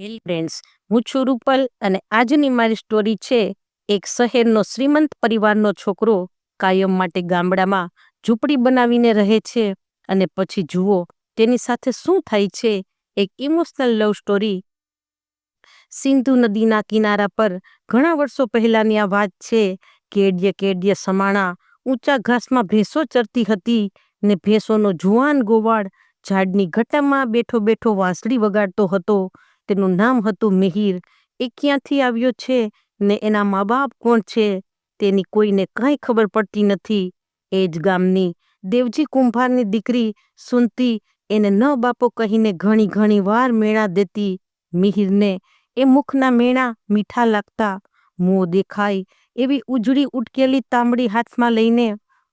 હેલ friends હું છું રૂપલ અને આજની મારી સ્ટોરી છે એક શહેરનો શ્રીમંત પરિવારનો છોકરો કાયમ માટે ગામડામાં ઝૂંપડી બનાવીને રહે છે અને પછી જુઓ તેની સાથે શું થાય છે એક ઇમોશનલ લવ સ્ટોરી સિંધુ નદીના કિનારા પર ઘણા વર્ષો પહેલાની આ વાત છે. કેડ્ય કેડ્ય સમાણા ઊંચા ઘાસમાં ભેંસો ચરતી હતી ને ભેંસોનો જુવાન ગોવાળ ઝાડની ઘટામાં બેઠો બેઠો વાંસળી વગાડતો હતો. તેનું નામ હતું મિહિર. એ ક્યાંથી આવ્યો છે ને એના મા બાપ કોણ છે તેની કોઈને કાંઈ ખબર પડતી નથી. એ જ ગામની દેવજી કુંભારની દીકરી સુનતી એને ન બાપો કહીને ઘણી ઘણી વાર મેળા દેતી. મિહિરને એ મુખના મેણા મીઠા લાગતા. મોં દેખાય એવી ઉજળી ઉટકેલી તાંબડી હાથમાં લઈને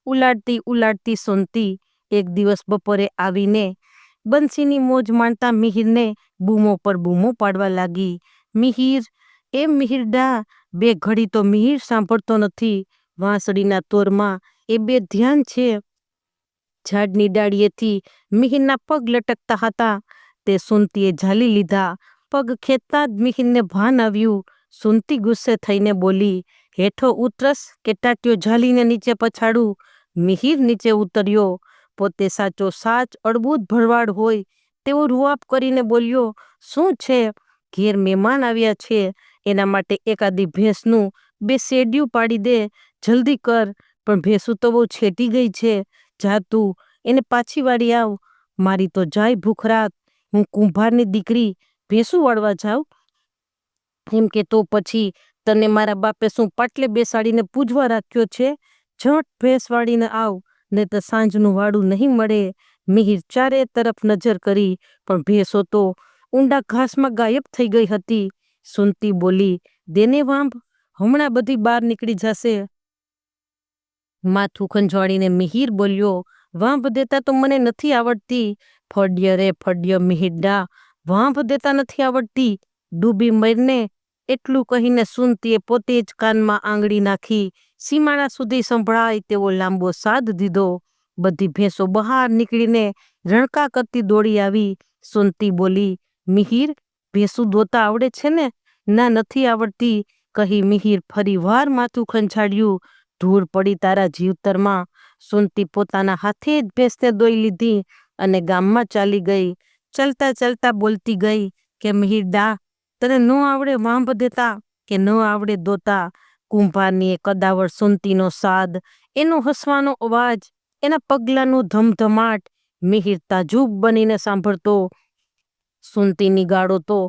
ઉલાડતી ઉલાડતી સુનતી એક દિવસ બપોરે આવીને બંસીની મોજ માણતા મિહિરને બૂમો પર બૂમો પાડવા લાગી. મિહિર, એ મિહિરડા બે ઘડી તો મિહિર સાંભળતો નથી. વાંસળીના તોરમાં એ બે ધ્યાન છે. ઝાડની ડાળીએથી મિહિરના પગ લટકતા હતા. તે સુનતીએ ઝાલી લીધા. પગ ખેંચતા જ મિહિરને ભાન આવ્યું. સુનતી ગુસ્સે થઈને બોલી, હેઠો ઉતરસ કે ટાટ્યો ઝાલીને નીચે પછાડું? મિહિર નીચે ઉતર્યો. પોતે સાચો સાચ અડબૂત ભરવાડ હોય તેવો રૂઆપ કરીને બોલ્યો, શું છે? ઘેર મહેમાન આવ્યા છે. એના માટે એકાદી ભેંસનું બે શેડિયું પાડી દે. જલ્દી કર, પણ ભેંસું તો બહુ છેટી ગઈ છે. જા તું, એને પાછી વાળી આવ. મારી તો જાય ભૂખરાત હું કુંભારની દીકરી ભેંસું વાળવા જાઉં. એમ કે તો પછી તને મારા બાપે શું પાટલે બેસાડીને પૂજવા રાખ્યો છે? ઝટ ભેંસ વાળીને આવ. ને તો સાંજનું વાડું નહીં મળે. મિહિર ચારે તરફ નજર કરી, પણ ભેંસો તો ઊંડા ઘાસમાં ગાયબ થઈ ગઈ હતી. સુનતી બોલી, દેને વાંભ, હમણાં બધી બહાર નીકળી જશે. માથું ખંજવાળીને મિહિર બોલ્યો, વાંભ દેતા તો મને નથી આવડતી. ફડ્ય રે ફડ્ય મિહિરડા, વાંભ દેતા નથી આવડતી. ડૂબી મરને એટલું કહીને સુનતીએ પોતે જ કાનમાં આંગળી નાખી. સીમાડા સુધી સંભળાય તેવો લાંબો સાદ દીધો. બધી ભેંસો બહાર નીકળીને રણકા કરતી દોડી આવી. સુનતી બોલી, મિહિર, ભેંસું દોતા આવડે છે ને? ના નથી આવડતી. કહી મિહિર ફરી વાર માથું ખંજાડ્યું. ધૂળ પડી તારા જીવતરમાં. સુનતી પોતાના હાથે જ ભેંસને દોઈ લીધી અને ગામમાં ચાલી ગઈ. ચલતા ચલતા બોલતી ગઈ કે, મિહિર દા, તને ન આવડે વાંભ દેતા કે ન આવડે દોતા? કુંભારની એ કદાવર સુનતીનો સાદ, એનો હસવાનો અવાજ, એના પગલાંનો ધમધમાટ મિહિર તાજુબ બનીને સાંભળતો. સુનતીની ગાળો તો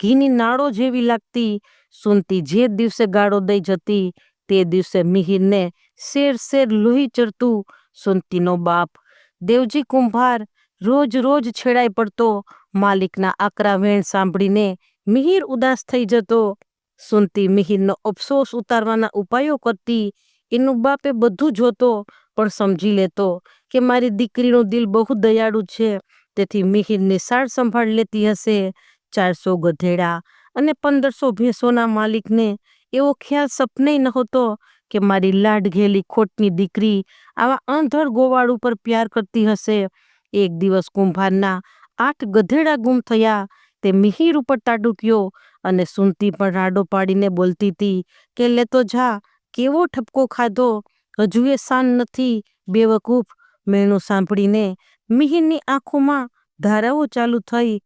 ઘીની નાળો જેવી લાગતી. સુનતી જે દિવસે ગાળો દઈ જતી, તે દિવસે મિહિરને શેર શેર લોહી ચડતું. સુનતીનો બાપ દેવજી કુંભાર રોજ રોજ છેડાઈ પડતો. માલિકના આકરા વેણ સાંભળીને મિહિર ઉદાસ થઈ જતો. સુનતી મિહિરનો અફસોસ ઉતારવાના ઉપાયો કરતી એનું બાપે બધું જોતો, પણ સમજી લેતો કે મારી દીકરીનું દિલ બહુ દયાળુ છે. તેથી મિહિરની સાર સંભાળ લેતી હશે. ચારસો ગધેડા અને પંદરસો ભેંસોના માલિકને એવો ખ્યાલ સપને નહોતો કે મારી લાડઘેલી ખોટની દીકરી આવા અંધર ગોવાળ ઉપર પ્યાર કરતી હશે. એક દિવસ કુંભારના આઠ ગધેડા ગુમ થયા તે મિહિર ઉપર તાડુક્યો અને સુનતી પણ રાડો પાડીને બોલતી હતી કે લેતો જા, કેવો ઠપકો ખાધો? હજુ એ શાન નથી. બેવકૂફ મેણું સાંભળીને મિહિરની આંખોમાં ધારાઓ ચાલુ થઈ.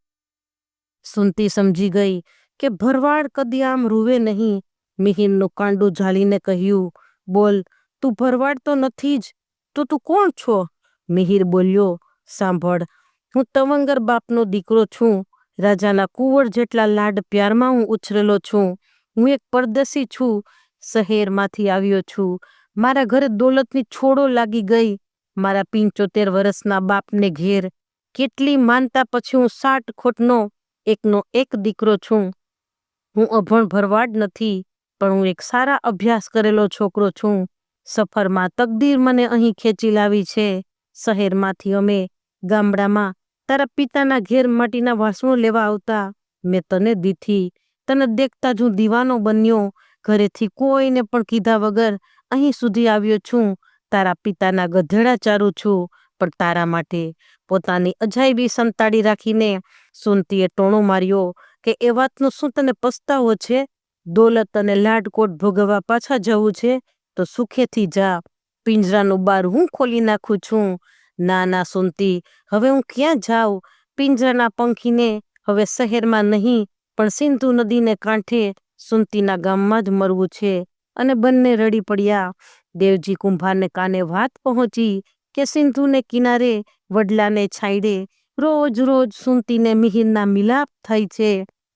સુનતી સમજી ગઈ કે, ભરવાડ કદી આમ રૂવે નહીં. મિહિરનું કાંડું ઝાલીને કહ્યું, બોલ, તું ભરવાડ તો નથી જ, તો તું કોણ છો? મિહિર બોલ્યો, સાંભળ, હું તવંગર બાપનો દીકરો છું રાજાના કુંવર જેટલા લાડ પ્યારમાં હું ઉછરેલો છું, હું એક પરદેશી છું, શહેરમાંથી આવ્યો છું. મારા ઘરે દોલતની છોડો લાગી ગઈ. મારા પિંચોતેર વર્ષના બાપને ઘેર. કેટલી માનતા પછી હું સાઠ ખોટનો, એકનો એક દીકરો છું. હું અભણ ભરવાડ નથી, પણ હું એક સારા અભ્યાસ કરેલો છોકરો છું. સફરમાં તકદીર મને અહીં ખેંચી લાવી છે. શહેરમાંથી અમે ગામડામાં તારા પિતાના ઘેર માટીના વાસણો લેવા આવતા. મેં તને દીધી. તને દેખતા જ હું દીવાનો બન્યો. ઘરેથી કોઈને પણ કીધા વગર અહીં સુધી આવ્યો છું. તારા પિતાના ગધેડા ચારું છું, પણ તારા માટે પોતાની અજાયબી સંતાડી રાખીને સુનતીએ ટોણો માર્યો કે એ વાતનો શું તને પસ્તાવો છે? દોલત અને લાડકોટ ભોગવવા પાછા જવું છે? તો સુખેથી જા. પિંજરાનું બાર હું ખોલી નાખું છું. ના ના સુનતી, હવે હું ક્યાં જાઉં? પિંજરાના પંખીને હવે શહેરમાં નહીં, પણ સિંધુ નદીને કાંઠે સુનતીના ગામમાં જ મરવું છે. અને બંને રડી પડ્યા. દેવજી કુંભારને કાને વાત પહોંચી કે સિંધુને કિનારે વડલાને છાંયડે. રોજ રોજ સુનતીને મિહિરના મિલાપ થાય છે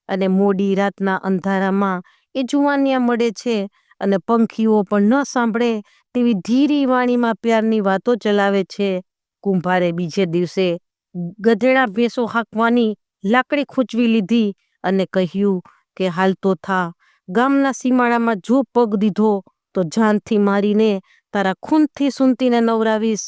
અને મોડી રાતના અંધારામાં એ જુવાનિયા મળે છે અને પંખીઓ પણ ન સાંભળે તેવી ધીરી વાણીમાં પ્યારની વાતો ચલાવે છે. કુંભારે બીજે દિવસે ગધેડા ભેંસો હાંકવાની લાકડી ખૂંચવી લીધી અને કહ્યું કે હાલ તો થા, ગામના સીમાડામાં જો પગ દીધો તો જાનથી મારીને તારા ખૂનથી સુનતીને નવરાવીશ.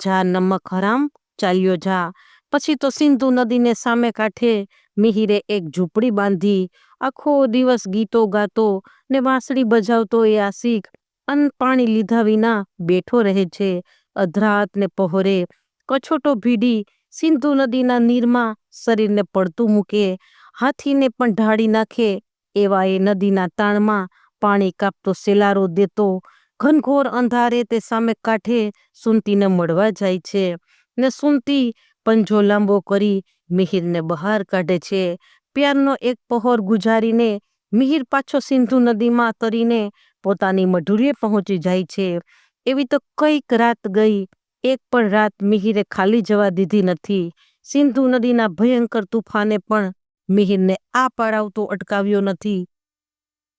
જા નમક હરામ, ચાલ્યો જા. પછી તો સિંધુ નદીને સામે કાંઠે મિહિરે એક ઝૂંપડી બાંધી, આખો દિવસ ગીતો ગાતો ને વાંસળી બજાવતો એ આશિક અન્ન પાણી લીધા વિના બેઠો રહે છે. અધરાત ને પહોરે કછોટો ભીડી સિંધુ નદીના નીરમાં શરીરને પડતું મૂકે, હાથીને પણ ઢાળી નાખે, એવા એ નદીના તાણમાં પાણી કાપતો સેલારો દેતો, ઘનઘોર અંધારે તે સામે કાંઠે સુનતીને મળવા જાય છે ને સુનતી પંજો લાંબો કરી મિહિરને બહાર કાઢે છે. પ્યારનો એક પહોર ગુજારીને મિહિર પાછો સિંધુ નદીમાં તરીને પોતાની મઢુરીએ પહોંચી જાય છે. એવી તો કંઈક રાત ગઈ એક પણ રાત મિહિરે ખાલી જવા દીધી નથી. સિંધુ નદીના ભયંકર તુફાને પણ મિહિરને આ પાડાવતો અટકાવ્યો નથી.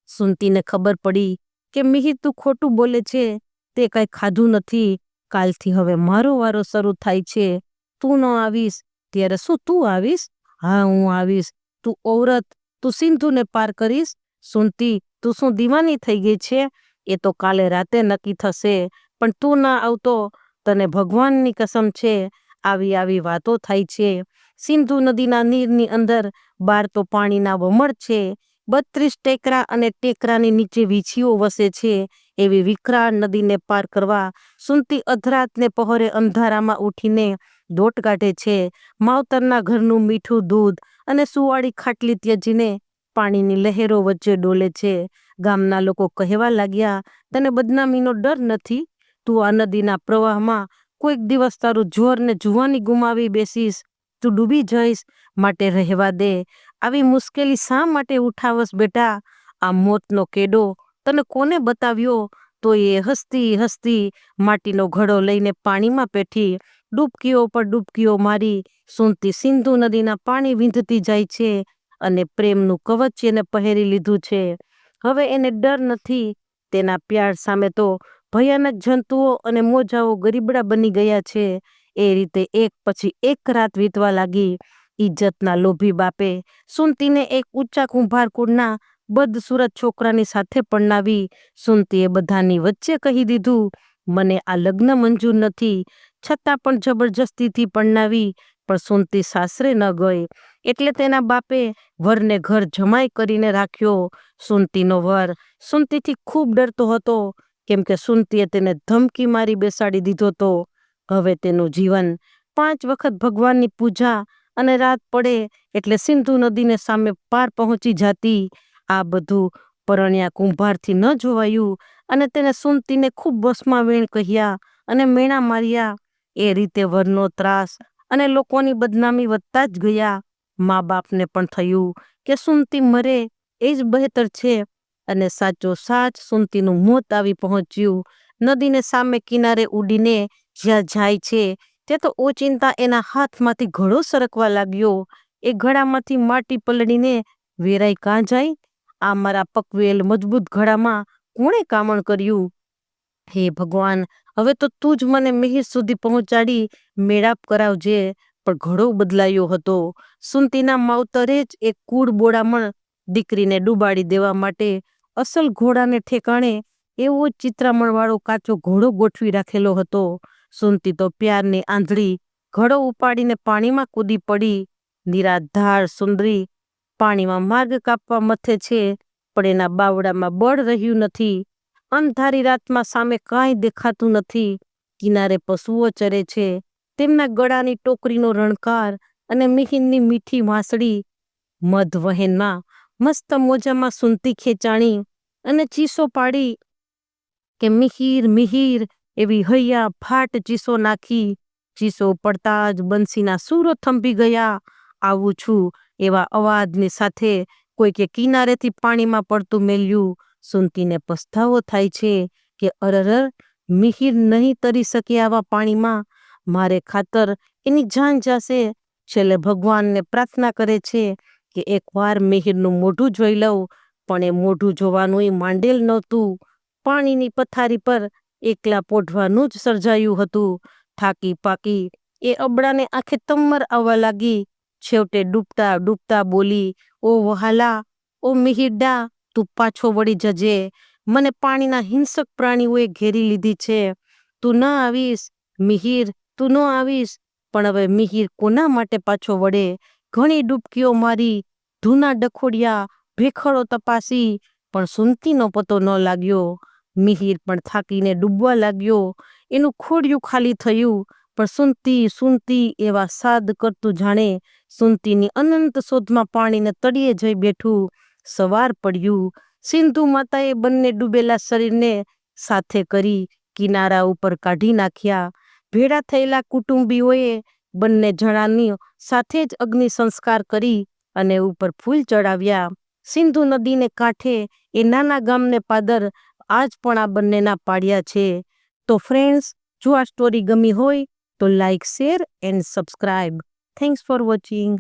સુનતીને ખબર પડી કે મિહિર તું ખોટું બોલે છે, તે કાંઈ ખાધું નથી. કાલથી હવે મારો વારો શરૂ થાય છે. તું ન આવીશ, ત્યારે શું તું આવીશ? હા, હું આવીશ. તું ઔરત, તું સિંધુને પાર કરીશ? સુનતી તું શું દીવાની થઈ ગઈ છે? એ તો કાલે રાતે નક્કી થશે, પણ તું ના આવતો. તને ભગવાનની કસમ છે, આવી આવી વાતો થાય છે. સિંધુ નદીના નીરની અંદર બાર તો પાણીના વમળ છે. બત્રીસ ટેકરા અને ટેકરાની નીચે વીછીઓ વસે છે. એવી વિકરાળ નદીને પાર કરવા સુનતી અધરાતને પહોરે અંધારામાં ઉઠીને દોટ કાઢે છે. માવતરના ઘરનું મીઠું દૂધ અને સુવાળી ખાટલી ત્યજીને પાણીની લહેરો વચ્ચે ડોલે છે. ગામના લોકો કહેવા લાગ્યા, તને બદનામીનો ડર નથી? તું આ નદીના પ્રવાહમાં કોઈક દિવસ તારું જોર ને જુવાની ગુમાવી બેસીશ. તું ડૂબી જઈશ. માટે રહેવા દે. આવી મુશ્કેલી શા માટે ઉઠાવસ બેટા? આ મોતનો કેડો તને કોને બતાવ્યો? તો એ હસતી હસતી માટીનો ઘડો લઈને પાણીમાં પેઠી ડૂબકીઓ પર ડૂબકીઓ મારી. સુનતી સિંધુ નદીના પાણી વીંધતી જાય છે અને પ્રેમનું કવચ એને પહેરી લીધું છે. હવે એને ડર નથી. તેના પ્યાર સામે તો ભયાનક જંતુઓ અને મોજાઓ ગરીબડા બની ગયા છે. એ રીતે એક પછી એક રાત વીતવા લાગી. ઇજ્જતના લોભી બાપે સુનતીને એક ઊંચા કુંભારકુળના બદસુરત છોકરાની સાથે પરણાવી. સુનતીએ બધાની વચ્ચે કહી દીધું, મને આ લગ્ન મંજૂર નથી. છતાં પણ જબરજસ્તીથી પરણાવી. પણ સુનતી સાસરે ન ગઈ. એટલે તેના બાપે વરને ઘર જમાઈ કરીને રાખ્યો. સુનતીનો વર સુનતીથી ખૂબ ડરતો હતો. કેમ કે સુનતીએ તેને ધમકી મારી બેસાડી દીધો તો હવે તેનું જીવન પાંચ વખત ભગવાનની પૂજા અને રાત પડે એટલે સિંધુ નદીને સામે પાર પહોંચી જાતી આ બધું પરણ્યા કુંભારથી ન જોવાયું અને તેને સુનતીને ખૂબ વસમાં વેણ કહ્યા અને મેણા માર્યા. એ રીતે વરનો ત્રાસ અને લોકોની બદનામી વધતા જ ગયા. મા બાપને પણ થયું કે સુનતી મરે, એ જ બહેતર છે. અને સાચો સાચ સુનતીનું મોત આવી પહોંચ્યું. નદીને સામે કિનારે ઉડીને જ્યાં જાય છે તે તો ઓચિંતા એના હાથમાંથી ઘડો સરકવા લાગ્યો. એ ઘડામાંથી માટી પલળીને, વેરાઈ કાં જાય? આ મારા પકવેલ મજબૂત ઘડામાં કોણે કામણ કર્યું? હે ભગવાન, હવે તો તું જ મને મિહિર સુધી પહોંચાડી, મેળાપ કરાવજે. પણ ઘડો બદલાયો હતો. સુનતીના માવતરે જ એક કુળ બોડામણ દીકરીને ડૂબાડી દેવા માટે અસલ ઘોડાને ઠેકાણે એવો ચિત્રામણવાળો કાચો ઘોડો ગોઠવી રાખેલો હતો. સુનતી તો પ્યારની આંધળી ઘડો ઉપાડીને પાણીમાં કૂદી પડી. નિરાધાર સુંદરી પાણીમાં માર્ગ કાપવા મથે છે, પણ એના બાવડામાં બળ રહ્યું નથી. અંધારી રાતમાં સામે કાંઈ દેખાતું નથી. કિનારે પશુઓ ચરે છે, તેમના ગળાની ટોકરીનો રણકાર અને મિહિનની મીઠી વાંસળી. મધ વહેનમાં મસ્ત મોજામાં સુનતી ખેંચાણી અને ચીસો પાડી કે મિહિર મિહિર એવી હૈયા ફાટ ચીસો નાખી. ચીસો પડતા જ બંસીના સૂરો થંભી ગયા. આવું છું એવા અવાજની સાથે કોઈકે કિનારેથી પાણીમાં પડતું મેલ્યું. સુનતીને પસ્તાવો થાય છે કે અરરર, મિહિર નહીં તરી શકે આવા પાણીમાં. મારે ખાતર એની જાન જાશે. છેલ્લે ભગવાનને પ્રાર્થના કરે છે કે એકવાર મિહિરનું મોઢું જોઈ લઉં, પણ એ મોઢું જોવાનું એ માંડેલ નહોતું. પાણીની પથારી પર એકલા પોઢવાનું જ સર્જાયું હતું. થાકી પાકી એ અબડાને આંખે તમ્મર આવવા લાગી. છેવટે ડૂબતા ડૂબતા બોલી, ઓ વહાલા, ઓ મિહિરડા, તું પાછો વળી જજે. મને પાણીના હિંસક પ્રાણીઓએ ઘેરી લીધી છે. તું ન આવીશ, મિહિર, તું ન આવીશ. પણ હવે મિહિર કોના માટે પાછો વળે? ઘણી ડૂબકીઓ મારી ધૂના ડખોડિયા ભેખડો તપાસી, પણ સુનતીનો પતો ન લાગ્યો. મિહિર પણ થાકીને ડૂબવા લાગ્યો. એનું ખોડિયું ખાલી થયું, પણ સુનતી સુનતી એવા સાદ કરતું જાણે સુનતીની અનંત શોધમાં પાણીને તળિયે જઈ બેઠું. સવાર પડ્યું. સિંધુ માતાએ બંને ડૂબેલા શરીરને સાથે કરી કિનારા ઉપર કાઢી નાખ્યા. ભેળા થયેલા કુટુંબીઓએ બંને જણાની સાથે જ અગ્નિ સંસ્કાર કરી અને ઉપર ફૂલ ચડાવ્યા. સિંધુ નદીને કાંઠે એ નાના ગામને પાદર આજ પણ આ બંનેના પાડ્યા છે. તો ફ્રેન્ડ્સ જો આ સ્ટોરી ગમી હોય તો like share and subscribe thanks for watching